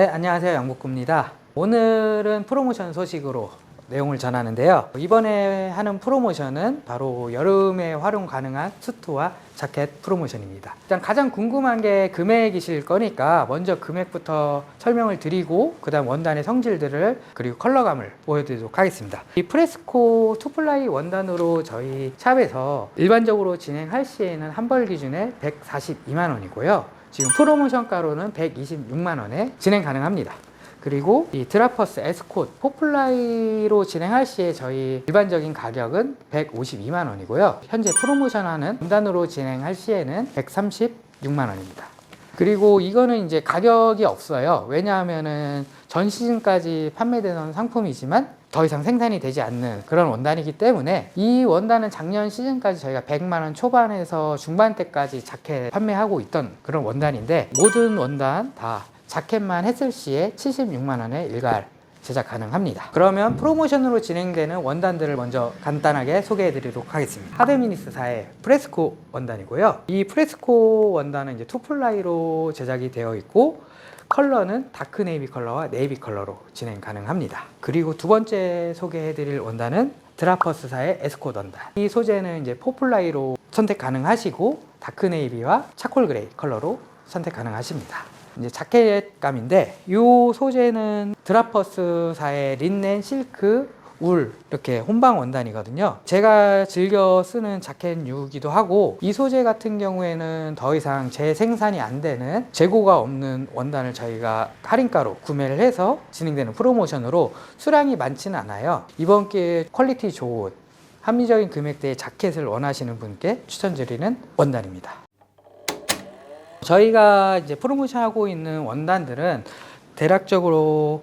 네, 안녕하세요. 양복구입니다. 오늘은 프로모션 소식으로 내용을 전하는데요. 이번에 하는 프로모션은 바로 여름에 활용 가능한 수트와 자켓 프로모션입니다. 일단 가장 궁금한 게 금액이실 거니까 먼저 금액부터 설명을 드리고 그다음 원단의 성질들을 그리고 컬러감을 보여드리도록 하겠습니다. 이 프레스코 투플라이 원단으로 저희 샵에서 일반적으로 진행할 시에는 한 벌 기준에 142만 원이고요. 지금 프로모션가로는 126만 원에 진행 가능합니다. 그리고 이 드라퍼스 에스콧 포플라이로 진행할 시에 저희 일반적인 가격은 152만 원이고요. 현재 프로모션하는 원단으로 진행할 시에는 136만 원입니다. 그리고 이거는 이제 가격이 없어요. 왜냐하면은 전 시즌까지 판매되는 상품이지만 더 이상 생산이 되지 않는 그런 원단이기 때문에 이 원단은 작년 시즌까지 저희가 100만 원 초반에서 중반대까지 자켓 판매하고 있던 그런 원단인데 모든 원단 다 자켓만 했을 시에 76만 원에 일괄 제작 가능합니다. 그러면 프로모션으로 진행되는 원단들을 먼저 간단하게 소개해 드리도록 하겠습니다. 하드미니스사의 프레스코 원단이고요. 이 프레스코 원단은 이제 투플라이로 제작이 되어 있고 컬러는 다크 네이비 컬러와 네이비 컬러로 진행 가능합니다. 그리고 두 번째 소개해 드릴 원단은 드라퍼스사의 에스콧 원단. 이 소재는 이제 포플라이로 선택 가능하시고 다크 네이비와 차콜 그레이 컬러로 선택 가능하십니다. 이제 자켓감인데 이 소재는 드라퍼스사의 린넨 실크 울 이렇게 혼방 원단이거든요. 제가 즐겨 쓰는 자켓류기도 하고 이 소재 같은 경우에는 더 이상 재생산이 안 되는 재고가 없는 원단을 저희가 할인가로 구매를 해서 진행되는 프로모션으로 수량이 많지는 않아요. 이번 기회에 퀄리티 좋은 합리적인 금액대의 자켓을 원하시는 분께 추천드리는 원단입니다. 저희가 이제 프로모션하고 있는 원단들은 대략적으로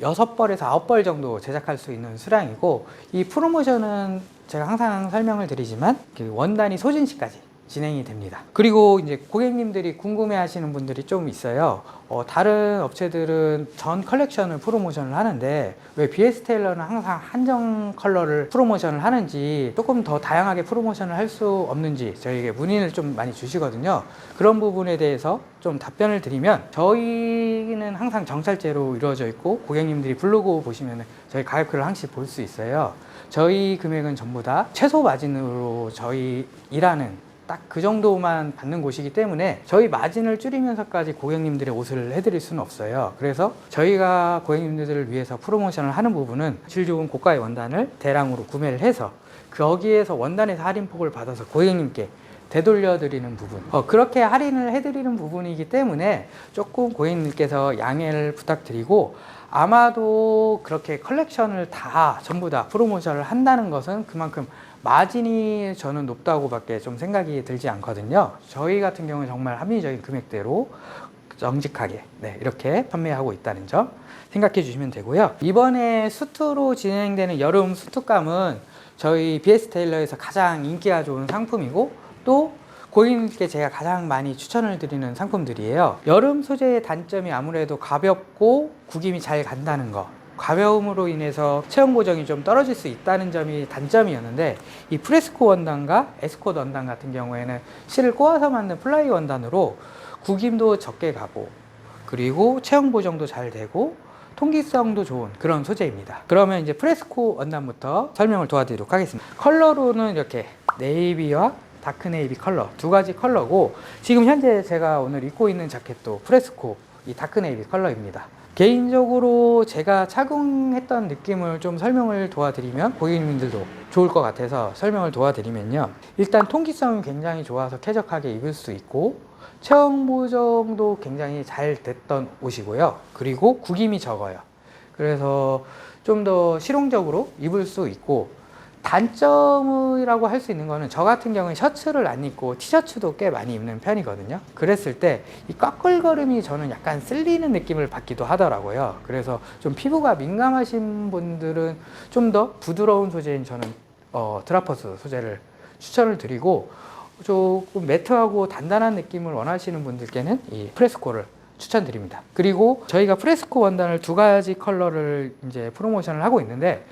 여섯 벌에서 아홉 벌 정도 제작할 수 있는 수량이고 이 프로모션은 제가 항상 설명을 드리지만 그 원단이 소진시까지 진행이 됩니다. 그리고 이제 고객님들이 궁금해 하시는 분들이 좀 있어요. 어, 다른 업체들은 전 컬렉션을 프로모션을 하는데 왜 BS 테일러는 항상 한정 컬러를 프로모션을 하는지 조금 더 다양하게 프로모션을 할 수 없는지 저희에게 문의를 좀 많이 주시거든요. 그런 부분에 대해서 좀 답변을 드리면 저희는 항상 정찰제로 이루어져 있고 고객님들이 블로그 보시면 저희 가격표를 항시 볼 수 있어요. 저희 금액은 전부 다 최소 마진으로 저희 일하는 딱 그 정도만 받는 곳이기 때문에 저희 마진을 줄이면서까지 고객님들의 옷을 해드릴 수는 없어요. 그래서 저희가 고객님들을 위해서 프로모션을 하는 부분은 질 좋은 고가의 원단을 대량으로 구매를 해서 거기에서 원단에서 할인폭을 받아서 고객님께 되돌려 드리는 부분 어, 그렇게 할인을 해드리는 부분이기 때문에 조금 고객님께서 양해를 부탁드리고 아마도 그렇게 컬렉션을 다 전부 다 프로모션을 한다는 것은 그만큼 마진이 저는 높다고 밖에 좀 생각이 들지 않거든요. 저희 같은 경우는 정말 합리적인 금액대로 정직하게 네, 이렇게 판매하고 있다는 점 생각해 주시면 되고요. 이번에 수트로 진행되는 여름 수트감은 저희 BS 테일러에서 가장 인기가 좋은 상품이고 또 고객님께 제가 가장 많이 추천을 드리는 상품들이에요. 여름 소재의 단점이 아무래도 가볍고 구김이 잘 간다는 거. 가벼움으로 인해서 체형 고정이 좀 떨어질 수 있다는 점이 단점이었는데 이 프레스코 원단과 에스코드 원단 같은 경우에는 실을 꼬아서 만든 플라이 원단으로 구김도 적게 가고 그리고 체형 보정도 잘 되고 통기성도 좋은 그런 소재입니다. 그러면 이제 프레스코 원단부터 설명을 도와드리도록 하겠습니다. 컬러로는 이렇게 네이비와 다크 네이비 컬러 두 가지 컬러고 지금 현재 제가 오늘 입고 있는 자켓도 프레스코 이 다크 네이비 컬러입니다. 개인적으로 제가 착용했던 느낌을 좀 설명을 도와드리면 고객님들도 좋을 것 같아서 설명을 도와드리면요. 일단 통기성이 굉장히 좋아서 쾌적하게 입을 수 있고 체형 보정도 굉장히 잘 됐던 옷이고요. 그리고 구김이 적어요. 그래서 좀 더 실용적으로 입을 수 있고 단점이라고 할 수 있는 거는 저 같은 경우는 셔츠를 안 입고 티셔츠도 꽤 많이 입는 편이거든요. 그랬을 때 이 꺼끌거림이 저는 약간 쓸리는 느낌을 받기도 하더라고요. 그래서 좀 피부가 민감하신 분들은 좀 더 부드러운 소재인 저는 어, 드라퍼스 소재를 추천을 드리고 조금 매트하고 단단한 느낌을 원하시는 분들께는 이 프레스코를 추천드립니다. 그리고 저희가 프레스코 원단을 두 가지 컬러를 이제 프로모션을 하고 있는데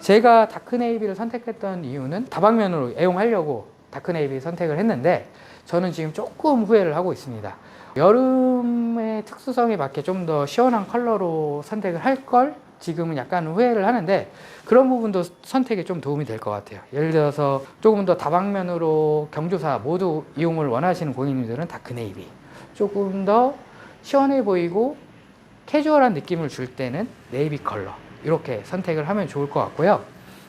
제가 다크네이비를 선택했던 이유는 다방면으로 애용하려고 다크네이비 선택을 했는데 저는 지금 조금 후회를 하고 있습니다. 여름의 특수성에 맞게 좀 더 시원한 컬러로 선택을 할 걸 지금은 약간 후회를 하는데 그런 부분도 선택에 좀 도움이 될 것 같아요. 예를 들어서 조금 더 다방면으로 경조사 모두 이용을 원하시는 고객님들은 다크 네이비. 조금 더 시원해 보이고 캐주얼한 느낌을 줄 때는 네이비 컬러. 이렇게 선택을 하면 좋을 것 같고요.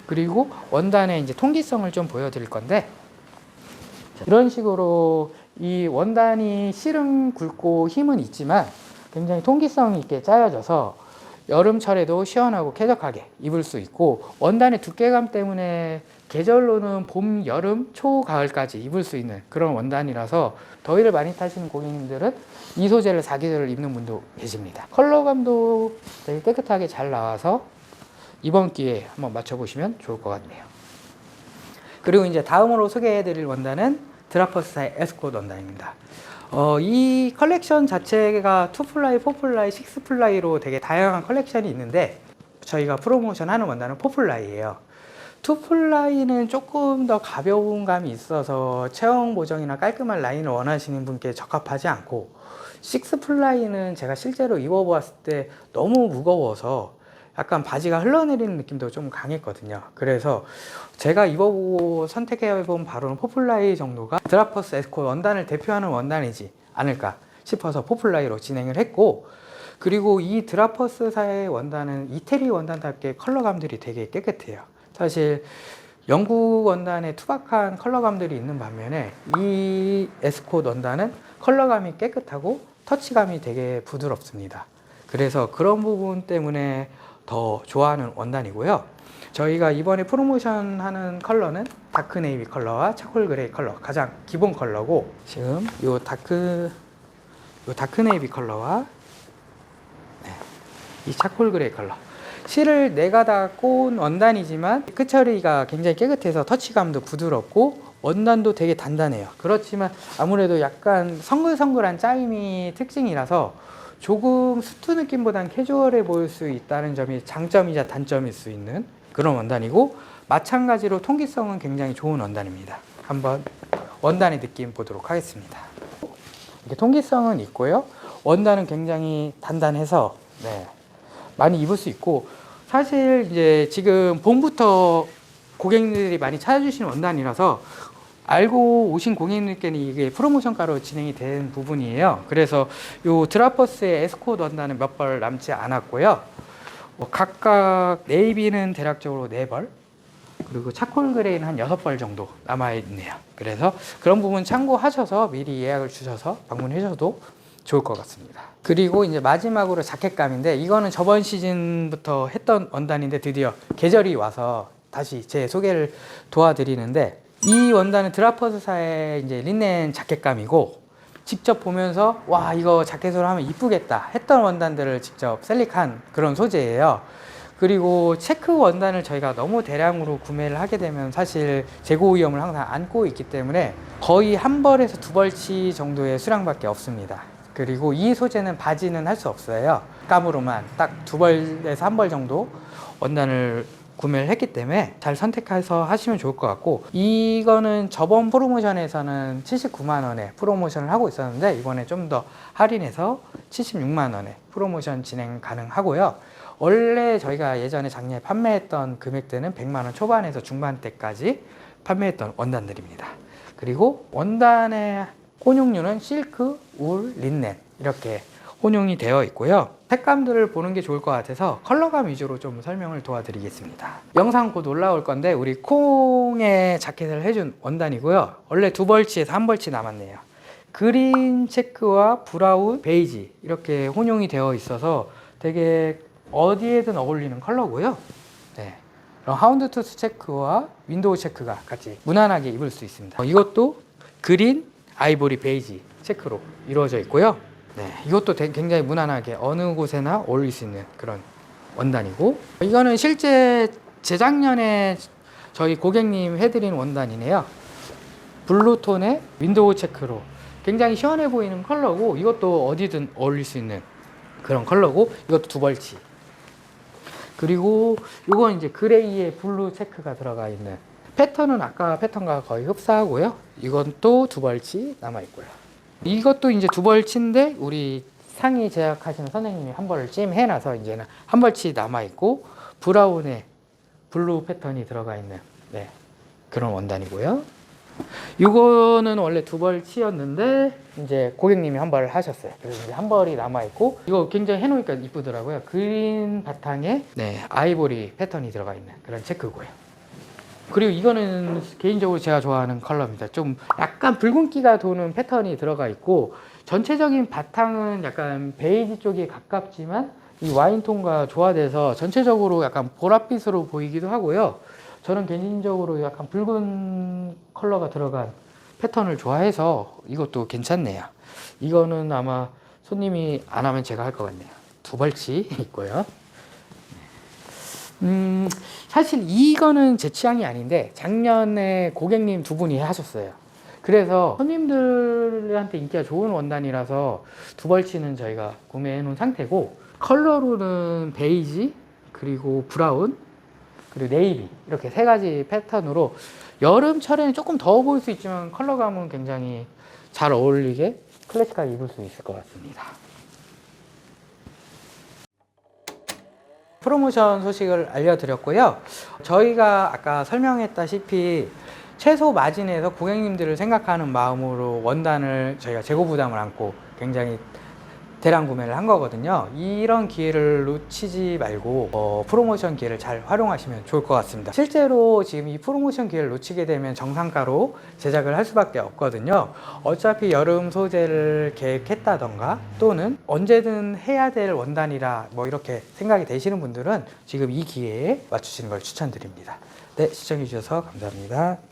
그리고 원단의 이제 통기성을 좀 보여드릴 건데 이런 식으로 이 원단이 실은 굵고 힘은 있지만 굉장히 통기성 있게 짜여져서 여름철에도 시원하고 쾌적하게 입을 수 있고 원단의 두께감 때문에 계절로는 봄, 여름, 초, 가을까지 입을 수 있는 그런 원단이라서 더위를 많이 타시는 고객님들은 이 소재를 사계절을 입는 분도 계십니다. 컬러감도 되게 깨끗하게 잘 나와서 이번 기회에 한번 맞춰보시면 좋을 것 같네요. 그리고 이제 다음으로 소개해드릴 원단은 드라퍼스사의 에스코트 원단입니다. 어, 이 컬렉션 자체가 2플라이, 4플라이, 6플라이로 되게 다양한 컬렉션이 있는데 저희가 프로모션 하는 원단은 4플라이예요. 2플라이는 조금 더 가벼운 감이 있어서 체형 보정이나 깔끔한 라인을 원하시는 분께 적합하지 않고 6플라이는 제가 실제로 입어보았을 때 너무 무거워서 약간 바지가 흘러내리는 느낌도 좀 강했거든요. 그래서 제가 입어보고 선택해본 바로는 포플라이 정도가 드라퍼스 에스코 원단을 대표하는 원단이지 않을까 싶어서 포플라이로 진행을 했고 그리고 이 드라퍼스사의 원단은 이태리 원단답게 컬러감들이 되게 깨끗해요. 사실 영국 원단에 투박한 컬러감들이 있는 반면에 이 에스코 원단은 컬러감이 깨끗하고 터치감이 되게 부드럽습니다. 그래서 그런 부분 때문에 더 좋아하는 원단이고요. 저희가 이번에 프로모션 하는 컬러는 다크 네이비 컬러와 차콜 그레이 컬러 가장 기본 컬러고 지금 요 다크 요 다크 네이비 컬러와 네, 이 차콜 그레이 컬러 실을 내가 다꼰 원단이지만 끝 처리가 굉장히 깨끗해서 터치감도 부드럽고 원단도 되게 단단해요. 그렇지만 아무래도 약간 성글성글한 짜임이 특징이라서 조금 수트 느낌보단 캐주얼해 보일 수 있다는 점이 장점이자 단점일 수 있는 그런 원단이고 마찬가지로 통기성은 굉장히 좋은 원단입니다. 한번 원단의 느낌 보도록 하겠습니다. 이게 통기성은 있고요. 원단은 굉장히 단단해서 네, 많이 입을 수 있고 사실 이제 지금 봄부터 고객님들이 많이 찾아주시는 원단이라서 알고 오신 고객님께는 이게 프로모션가로 진행이 된 부분이에요. 그래서 요 드라퍼스의 에스코트 원단은 몇 벌 남지 않았고요. 뭐 각각 네이비는 대략적으로 네 벌, 그리고 차콜 그레이는 한 여섯 벌 정도 남아 있네요. 그래서 그런 부분 참고하셔서 미리 예약을 주셔서 방문해 주셔도 좋을 것 같습니다. 그리고 이제 마지막으로 자켓감인데 이거는 저번 시즌부터 했던 원단인데 드디어 계절이 와서 다시 제 소개를 도와드리는데 이 원단은 드라퍼스사의 이제 린넨 자켓감이고 직접 보면서 와 이거 자켓으로 하면 이쁘겠다 했던 원단들을 직접 셀렉한 그런 소재예요. 그리고 체크 원단을 저희가 너무 대량으로 구매를 하게 되면 사실 재고 위험을 항상 안고 있기 때문에 거의 한 벌에서 두 벌치 정도의 수량밖에 없습니다. 그리고 이 소재는 바지는 할 수 없어요. 감으로만 딱 두 벌에서 한 벌 정도 원단을 구매를 했기 때문에 잘 선택해서 하시면 좋을 것 같고 이거는 저번 프로모션에서는 79만 원에 프로모션을 하고 있었는데 이번에 좀 더 할인해서 76만 원에 프로모션 진행 가능하고요. 원래 저희가 예전에 작년에 판매했던 금액대는 100만 원 초반에서 중반대까지 판매했던 원단들입니다. 그리고 원단의 혼용류는 실크, 울, 린넨 이렇게 혼용이 되어 있고요. 색감들을 보는 게 좋을 것 같아서 컬러감 위주로 좀 설명을 도와드리겠습니다. 영상 곧 올라올 건데 우리 콩의 자켓을 해준 원단이고요. 원래 두 벌치에서 한 벌치 남았네요. 그린 체크와 브라운, 베이지 이렇게 혼용이 되어 있어서 되게 어디에든 어울리는 컬러고요. 네. 하운드 투스 체크와 윈도우 체크가 같이 무난하게 입을 수 있습니다. 어, 이것도 그린, 아이보리, 베이지 체크로 이루어져 있고요. 네, 이것도 되- 굉장히 무난하게 어느 곳에나 어울릴 수 있는 그런 원단이고 이거는 실제 재작년에 저희 고객님 해드린 원단이네요. 블루톤의 윈도우 체크로 굉장히 시원해 보이는 컬러고 이것도 어디든 어울릴 수 있는 그런 컬러고 이것도 두 벌치 그리고 이건 이제 그레이에 블루 체크가 들어가 있는 패턴은 아까 패턴과 거의 흡사하고요. 이건 또 두 벌치 남아 있고요. 이것도 이제 두 벌치인데 우리 상의 제작하시는 선생님이 한 벌을 찜 해 놔서 이제는 한 벌치 남아 있고 브라운에 블루 패턴이 들어가 있는 네, 그런 원단이고요. 이거는 원래 두 벌치였는데 이제 고객님이 한 벌을 하셨어요. 그래서 이제 한 벌이 남아 있고 이거 굉장히 해놓으니까 이쁘더라고요. 그린 바탕에 네 아이보리 패턴이 들어가 있는 그런 체크고요. 그리고 이거는 개인적으로 제가 좋아하는 컬러입니다. 좀 약간 붉은기가 도는 패턴이 들어가 있고 전체적인 바탕은 약간 베이지 쪽에 가깝지만 이 와인톤과 조화돼서 전체적으로 약간 보랏빛으로 보이기도 하고요. 저는 개인적으로 약간 붉은 컬러가 들어간 패턴을 좋아해서 이것도 괜찮네요. 이거는 아마 손님이 안 하면 제가 할 것 같네요. 두 벌치 있고요. 음, 사실 이거는 제 취향이 아닌데 작년에 고객님 두 분이 하셨어요. 그래서 손님들한테 인기가 좋은 원단이라서 두 벌치는 저희가 구매해 놓은 상태고 컬러로는 베이지 그리고 브라운 그리고 네이비 이렇게 세 가지 패턴으로 여름철에는 조금 더워 보일 수 있지만 컬러감은 굉장히 잘 어울리게 클래식하게 입을 수 있을 것 같습니다. 프로모션 소식을 알려드렸고요. 저희가 아까 설명했다시피 최소 마진에서 고객님들을 생각하는 마음으로 원단을 저희가 재고 부담을 안고 굉장히 대량 구매를 한 거거든요. 이런 기회를 놓치지 말고 어, 프로모션 기회를 잘 활용하시면 좋을 것 같습니다. 실제로 지금 이 프로모션 기회를 놓치게 되면 정상가로 제작을 할 수밖에 없거든요. 어차피 여름 소재를 계획했다던가 또는 언제든 해야 될 원단이라 뭐 이렇게 생각이 되시는 분들은 지금 이 기회에 맞추시는 걸 추천드립니다. 네, 시청해 주셔서 감사합니다.